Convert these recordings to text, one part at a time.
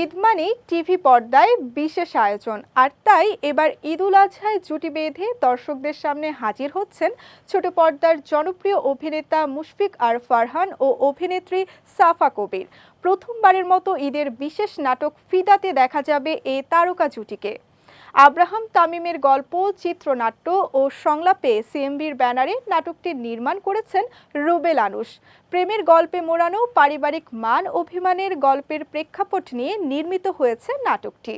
ঈদ মানে টিভি পর্দায় বিশেষ আয়োজন, আর তাই এবার ঈদুল আজহায় জুটি বেঁধে দর্শকদের সামনে হাজির হচ্ছেন ছোট পর্দার জনপ্রিয় অভিনেতা মুশফিক আর ফারহান ও অভিনেত্রী সাফা কবির। প্রথমবারের মতো ঈদের বিশেষ নাটক ফিদাতে দেখা যাবে এ তারকা জুটিকে। আব্রাহাম তামিমের গল্প, চিত্রনাট্য ও সংলাপে সিএমবির ব্যানারে নাটকটি নির্মাণ করেছেন রুবেল আনুশ প্রেমের গল্পে মোড়ানো পারিবারিক মান অভিমানের গল্পের প্রেক্ষাপট নিয়ে নির্মিত হয়েছে নাটকটি।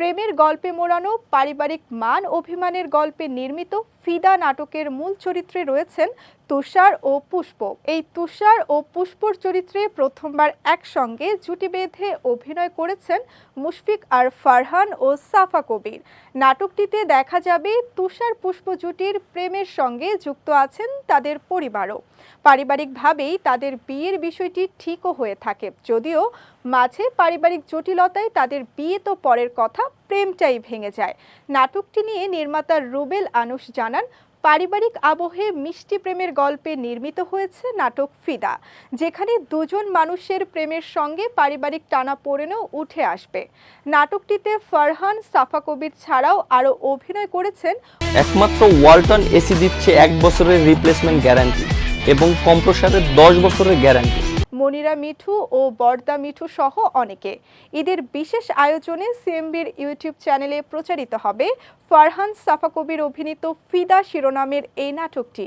প্রেমের গল্পে মোড়ানো, পারিবারিক মান অভিমানের গল্পে নির্মিত ফিদা নাটকের মূল চরিত্রে রয়েছেন তুষার ও পুষ্প। এই তুষার ও পুষ্পর চরিত্রে প্রথমবার একসঙ্গে জুটি বেঁধে অভিনয় করেছেন মুশফিক আর ফারহান ও সাফা কবির। নাটকটিতে দেখা যাবে তুষার পুষ্প জুটির প্রেমের সঙ্গে যুক্ত আছেন তাদের পরিবারও। পারিবারিকভাবেই তাদের বিয়ের বিষয়টি ঠিকও হয়ে থাকে। যদিও মাঝে পারিবারিক জটিলতায় তাদের বিয়ে তো পরের কথা প্রেমটাই ভেঙে যায়। নাটকটি নিয়ে নির্মাতা রুবেল আনুশ জানান, পারিবারিক আবহে মিষ্টি প্রেমের গল্পে নির্মিত হয়েছে নাটক ফিদা, যেখানে দুজন মানুষের প্রেমের সঙ্গে পারিবারিক টানা পড়েনও উঠে আসবে। নাটকটিতে ফারহান সাফা কবির ছাড়াও আরও অভিনয় করেছেন একমাত্র ওয়ালটন এসি দিচ্ছে এক বছরের রিপ্লেসমেন্ট গ্যারান্টি এবং কম্প্রসারের দশ বছরের গ্যারান্টি মনিরা মিঠু ও বর্দা মিঠু সহ অনেকে। ঈদের বিশেষ আয়োজনে সিএমবির ইউটিউব চ্যানেলে প্রচারিত হবে ফারহান সাফা কবির অভিনীত ফিদা শিরোনামের এই নাটকটি।